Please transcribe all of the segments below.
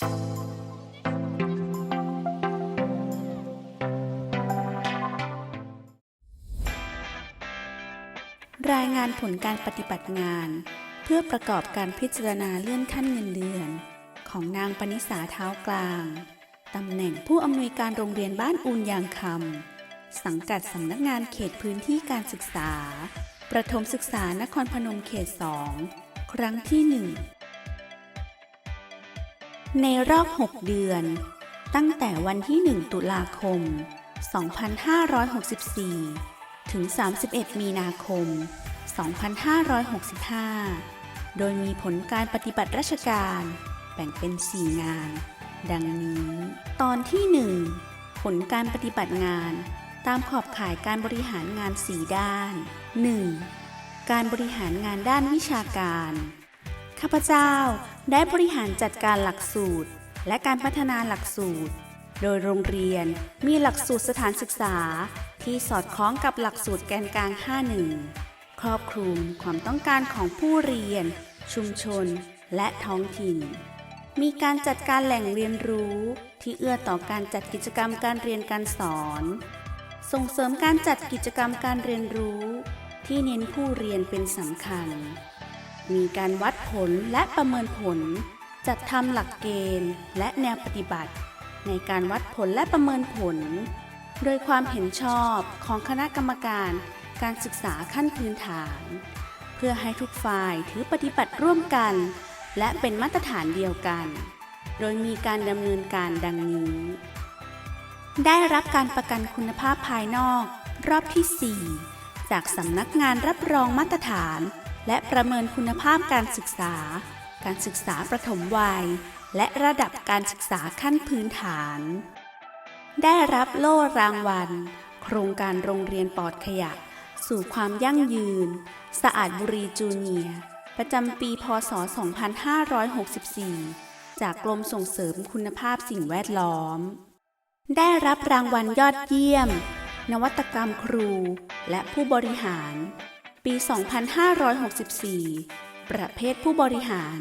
รายงานผลการปฏิบัติงาน เพื่อประกอบการพิจารณาเลื่อนขั้นเงินเดือน ของนางปณิสาเท้ากลาง ตำแหน่งผู้อำนวยการโรงเรียนบ้านอูนยางคำ สังกัดสำนักงานเขตพื้นที่การศึกษา ประถมศึกษานครพนมเขต 2 ครั้งที่หนึ่ง ในรอบ 6 เดือน ตั้งแต่วันที่ 1 ตุลาคม 2564 ถึง 31 มีนาคม 2565 โดยมีผลการปฏิบัติราชการแบ่งเป็น 4 งาน ดังนี้ ตอนที่ 1 ผลการปฏิบัติงานตามขอบข่ายการบริหารงาน 4 ด้าน 1. การบริหารงานด้านวิชาการ ข้าพเจ้าได้บริหารจัดการหลักสูตร และการพัฒนาหลักสูตร โดยโรงเรียนมีหลักสูตรสถานศึกษาที่สอดคล้องกับหลักสูตรแกนกลาง 51 ครอบคลุมความต้องการของผู้เรียน ชุมชน และท้องถิ่น มีการจัดการแหล่งเรียนรู้ที่เอื้อต่อการจัดกิจกรรมการเรียนการสอน ส่งเสริมการจัดกิจกรรมการเรียนรู้ ที่เน้นผู้เรียนเป็นสำคัญ มีการวัดผลและประเมินผล จัดทำหลักเกณฑ์ และแนวปฏิบัติ ในการวัดผลและประเมินผล โดยความเห็นชอบของคณะกรรมการการศึกษาขั้นพื้นฐาน เพื่อให้ทุกฝ่ายถือปฏิบัติร่วมกัน และเป็นมาตรฐานเดียวกัน โดยมีการดำเนินการดังนี้ ได้รับการประกันคุณภาพภายนอก รอบที่ 4 จากสำนักงานรับรองมาตรฐาน และประเมินคุณภาพการศึกษา การศึกษาประถมวัย และระดับการศึกษาขั้นพื้นฐาน ได้รับโล่รางวัล โครงการโรงเรียนปลอดขยะ สู่ความยั่งยืน สะอาดบุรีจูเนียประจำปี พศ 2564 จากกรมส่งเสริมคุณภาพสิ่งแวดล้อม ได้รับรางวัลยอดเยี่ยม นวัตกรรมครู และผู้บริหาร ปี 2564 ประเภทผู้บริหาร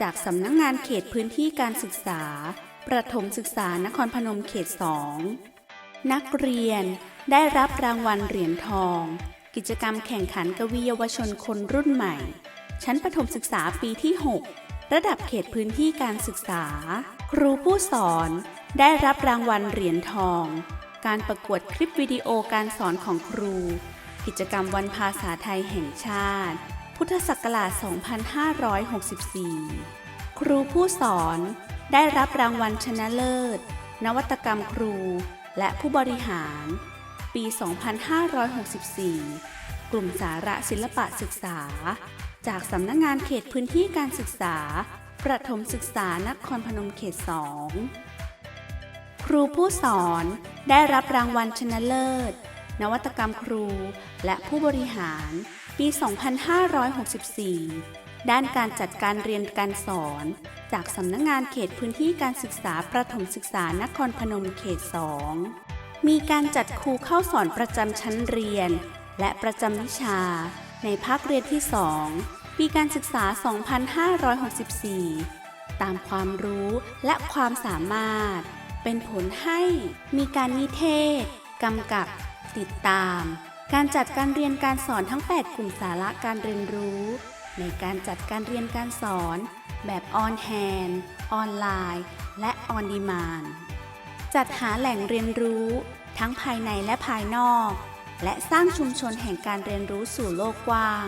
จากสำนักงงานเขตพื้นที่การศึกษา ประถมศึกษานครพนมเขต 2 นักเรียนได้รับรางวัลเหรียญทอง กิจกรรมแข่งขันกวีเยาวชนคนรุ่นใหม่ ชั้นประถมศึกษาปีที่ 6 ระดับเขตพื้นที่การศึกษา ครูผู้สอนได้รับรางวัลเหรียญทอง การประกวดคลิปวิดีโอการสอนของครู กิจกรรมวันภาษาไทยแห่งชาติ พุทธศักราช 2564 ครูผู้สอนได้รับรางวัลชนะเลิศ นวัตกรรมครู และผู้บริหาร ปี 2564 กลุ่มสาระศิลปะศึกษา จากสำนักงงานเขตพื้นที่การศึกษา ประถมศึกษานครพนมเขต 2 ครูผู้สอนได้รับรางวัลชนะเลิศ นวัตกรรมครู และผู้บริหาร ปี 2564 ด้านการจัดการเรียนการสอน จากสำนักงงานเขตพื้นที่การศึกษาประถมศึกษานครพนมเขต 2 มีการจัดครูเข้าสอนประจำชั้นเรียน และประจำวิชา ในภาคเรียนที่ 2 ปีการศึกษา 2564 ตามความรู้และความสามารถ เป็นผลให้มีการนิเทศ กำกับ ติดตาม การจัดการเรียนการสอนทั้ง 8 กลุ่มสาระการเรียนรู้ ในการจัดการเรียนการสอน แบบออนแฮนออนไลน์ และออนดีมานจัดหาแหล่งเรียนรู้ ทั้งภายในและภายนอก และสร้างชุมชนแห่งการเรียนรู้สู่โลกกว้าง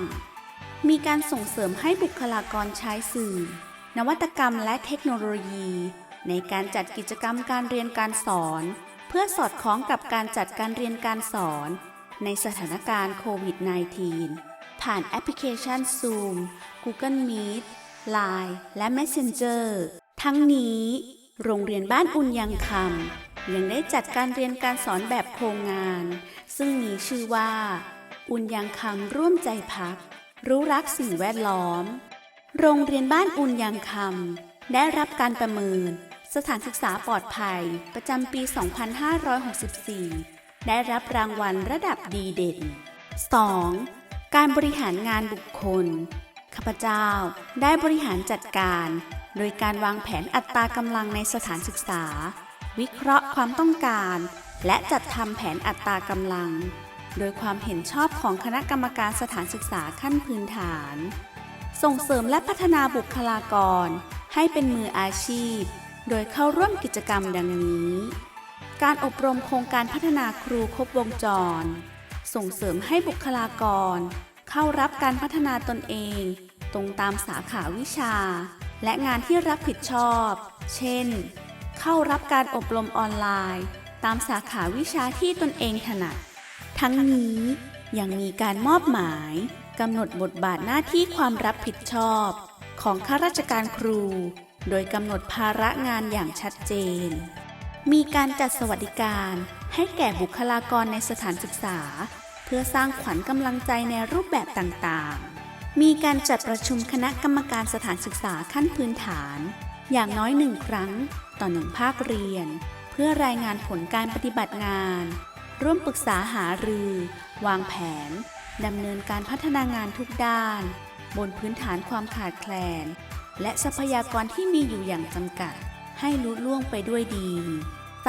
มีการส่งเสริมให้บุคลากรใช้สื่อ นวัตกรรมและเทคโนโลยี ในการจัดกิจกรรมการเรียนการสอน เพื่อสอดคล้องกับการจัดการเรียนการสอน ในสถานการณ์โควิด -19 ผ่านแอปพลิเคชัน Zoom Google Meet Line และ Messenger ทั้งนี้ โรงเรียนบ้านอุนยังคำยังได้จัดการเรียนการสอนแบบโครงงาน ซึ่งมีชื่อว่า อุนยังคำร่วมใจพัก รู้รักสิ่งแวดล้อม โรงเรียนบ้านอุนยังคำได้รับการประเมิน สถานศึกษาปลอดภัย ประจำปี 2564 ได้รับรางวัลระดับดีเด่น 2. การบริหารงานบุคคล ข้าพเจ้าได้บริหารจัดการ โดยการวางแผนอัตรากำลังในสถานศึกษา วิเคราะห์ความต้องการ และจัดทำแผนอัตรากำลัง โดยความเห็นชอบของคณะกรรมการสถานศึกษาขั้นพื้นฐาน ส่งเสริมและพัฒนาบุคลากร ให้เป็นมืออาชีพ โดยเข้าร่วมกิจกรรมดังนี้ การอบรมโครงการพัฒนาครูครบวงจร ส่งเสริมให้บุคลากร เข้ารับการพัฒนาตนเอง ตรงตามสาขาวิชา และงานที่รับผิดชอบ เช่น เข้ารับการอบรมออนไลน์ ตามสาขาวิชาที่ตนเองถนัด ทั้งนี้ยังมีการมอบหมายกำหนดบทบาทหน้าที่ความรับผิดชอบ ของข้าราชการครู โดยกำหนดภาระงานอย่างชัดเจน มีการจัดสวัสดิการให้แก่บุคลากรในสถานศึกษา เพื่อสร้างขวัญกำลังใจในรูปแบบต่างๆ มีการจัดประชุมคณะกรรมการสถานศึกษาขั้นพื้นฐาน อย่างน้อยหนึ่งครั้ง ต่อหนึ่งภาคเรียน เพื่อรายงานผลการปฏิบัติงาน ร่วมปรึกษาหารือ วางแผนดำเนินการพัฒนางานทุกด้าน บนพื้นฐานความขาดแคลน และทรัพยากรที่มีอยู่อย่างจำกัด ให้ลุล่วงไปด้วยดี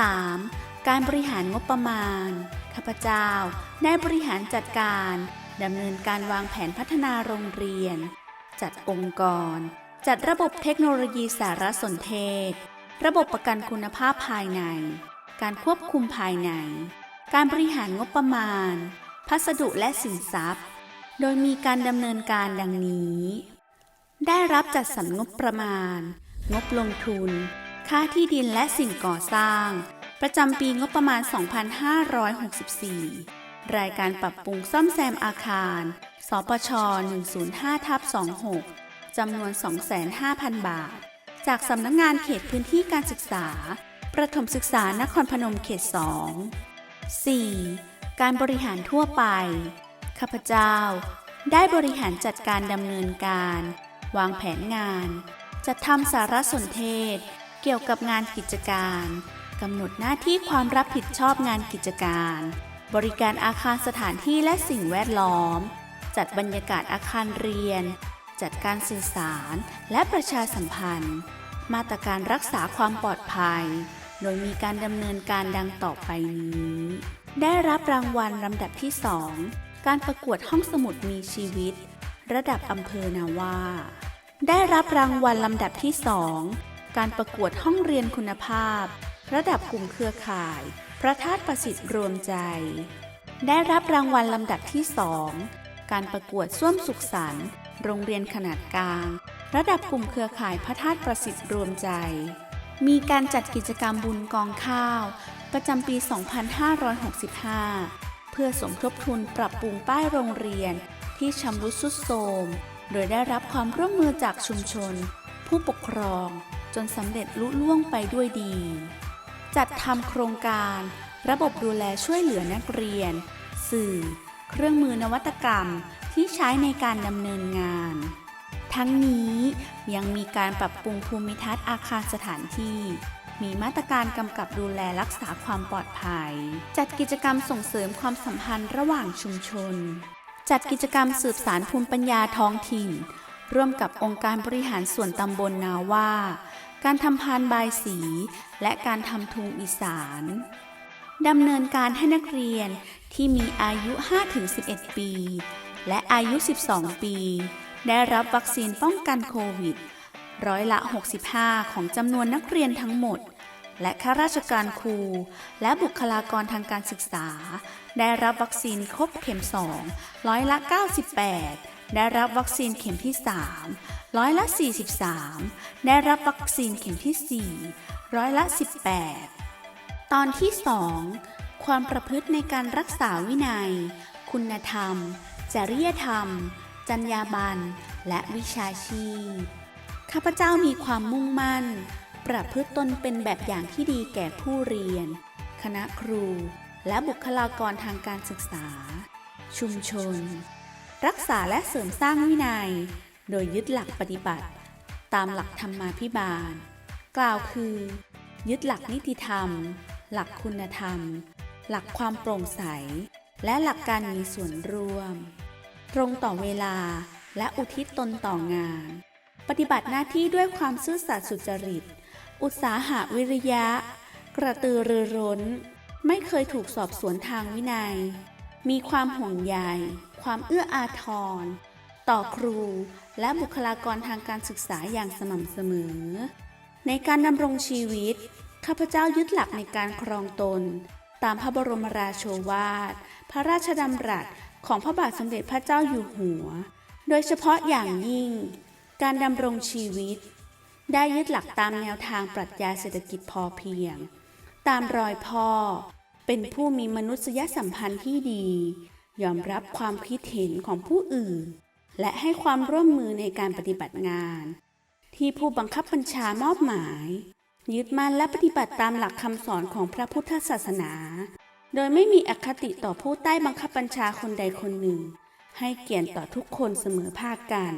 3. การบริหารงบประมาณ ข้าพเจ้าได้บริหารจัดการดำเนินการวางแผนพัฒนาโรงเรียน จัดองค์กร จัดระบบเทคโนโลยีสารสนเทศ ระบบประกันคุณภาพภายใน การควบคุมภายใน การบริหารงบประมาณ พัสดุและสินทรัพย์ โดยมีการดำเนินการดังนี้ ได้รับจัดสรรงบประมาณ งบลงทุน ค่าที่ดินและสิ่งก่อสร้าง ประจำปีงบประมาณ 2564 รายการปรับปรุงซ่อมแซมอาคาร สปช 105ทับ26 จำนวน 25,000บาท จากสำนักงงานเขตพื้นที่การศึกษา ประถมศึกษานครพนมเขต 2 4. การบริหารทั่วไป ข้าพเจ้า ได้บริหารจัดการดำเนินการ วางแผนงาน จัดทำสารสนเทศ เกี่ยวกับงานกิจการกำหนดหน้าที่ความรับผิดชอบงานกิจการ บริการอาคารสถานที่และสิ่งแวดล้อม จัดบรรยากาศอาคารเรียน จัดการสื่อสารและประชาสัมพันธ์ มาตรการรักษาความปลอดภัย โดยมีการดำเนินการดังต่อไปนี้ ได้รับรางวัลลำดับที่ 2 การประกวดห้องสมุดมีชีวิต ระดับอำเภอนาว่า ได้รับรางวัลลำดับที่2การประกวดห้องเรียนคุณภาพ ระดับกลุ่มเครือข่าย พระธาตุประสิทธิ์รวมใจ ได้รับรางวัลลำดับที่2การประกวดส้วมสุขสันต์โรงเรียนขนาดกลาง ระดับกลุ่มเครือข่ายพระธาตุประสิทธิ์รวมใจ มีการจัดกิจกรรมบุญกองข้าว ประจำปี 2565 เพื่อสมทบทุนปรับปรุงป้ายโรงเรียน ที่ชำรุดทรุดโทรมโดยได้รับความร่วมมือจากชุมชน ผู้ปกครองจนสำเร็จลุล่วงไปด้วยดี จัดทำโครงการ ระบบดูแลช่วยเหลือนักเรียน สื่อ เครื่องมือนวัตกรรมที่ใช้ในการดำเนินงาน ทั้งนี้ยังมีการปรับปรุงภูมิทัศน์อาคารสถานที่ มีมาตรการกำกับดูแลรักษาความปลอดภัย จัดกิจกรรมส่งเสริมความสัมพันธ์ระหว่างชุมชน จัดกิจกรรมสืบสารภูมิปัญญาท้องถิ่น ร่วมกับองค์การบริหารส่วนตำบลนาว่า การทำพานบายสี และการทำทุงอีสานดำเนินการให้นักเรียนที่มีอายุ 5-11 ปี และอายุ 12 ปี ได้รับวัคซีนป้องกันโควิด ร้อยละ 65 ของจำนวนนักเรียนทั้งหมด และข้าราชการครู และบุคลากรทางการศึกษา ได้รับวัคซีนครบเข็ม 2 ร้อยละ 98 ได้รับวัคซีนเข็มที่ 3 ร้อยละ 43 ได้รับวัคซีนเข็มที่ 4 ร้อยละ 18 ตอนที่ 2 ความประพฤติในการรักษาวินัย คุณธรรม จริยธรรม จรรยาบรรณและวิชาชีพ ข้าพเจ้ามีความมุ่งมั่น ประพฤติตนเป็นแบบอย่างที่ดีแก่ผู้เรียน คณะครู และบุคลากรทางการศึกษา ชุมชน รักษาและเสริมสร้างวินัย โดยยึดหลักปฏิบัติ ตามหลักธรรมาภิบาล กล่าวคือ ยึดหลักนิติธรรม หลักคุณธรรม หลักความโปร่งใส และหลักการมีส่วนร่วม ตรงต่อเวลาและอุทิศตนต่องาน ปฏิบัติหน้าที่ด้วยความซื่อสัตย์สุจริต อุตสาหะวิริยะ กระตือรือร้น ไม่เคยถูกสอบสวนทางวินัย มีความห่วงใยความเอื้ออาทร ต่อครูและบุคลากรทางการศึกษาอย่างสม่ำเสมอ ในการดำรงชีวิต ข้าพเจ้ายึดหลักในการครองตน ตามพระบรมราโชวาท พระราชดำรัสของพระบาทสมเด็จพระเจ้าอยู่หัว โดยเฉพาะอย่างยิ่ง การดำรงชีวิต ได้ยึดหลักตามแนวทางปรัชญาเศรษฐกิจพอเพียง ตามรอยพ่อ เป็นผู้มีมนุษยสัมพันธ์ที่ดี ยอมรับความคิดเห็นของผู้อื่น และให้ความร่วมมือในการปฏิบัติงาน ที่ผู้บังคับบัญชามอบหมาย ยึดมั่นและปฏิบัติตามหลักคำสอนของพระพุทธศาสนา โดยไม่มีอคติต่อผู้ใต้บังคับบัญชาคนใดคนหนึ่ง ให้เกียรติต่อทุกคนเสมอภาคกัน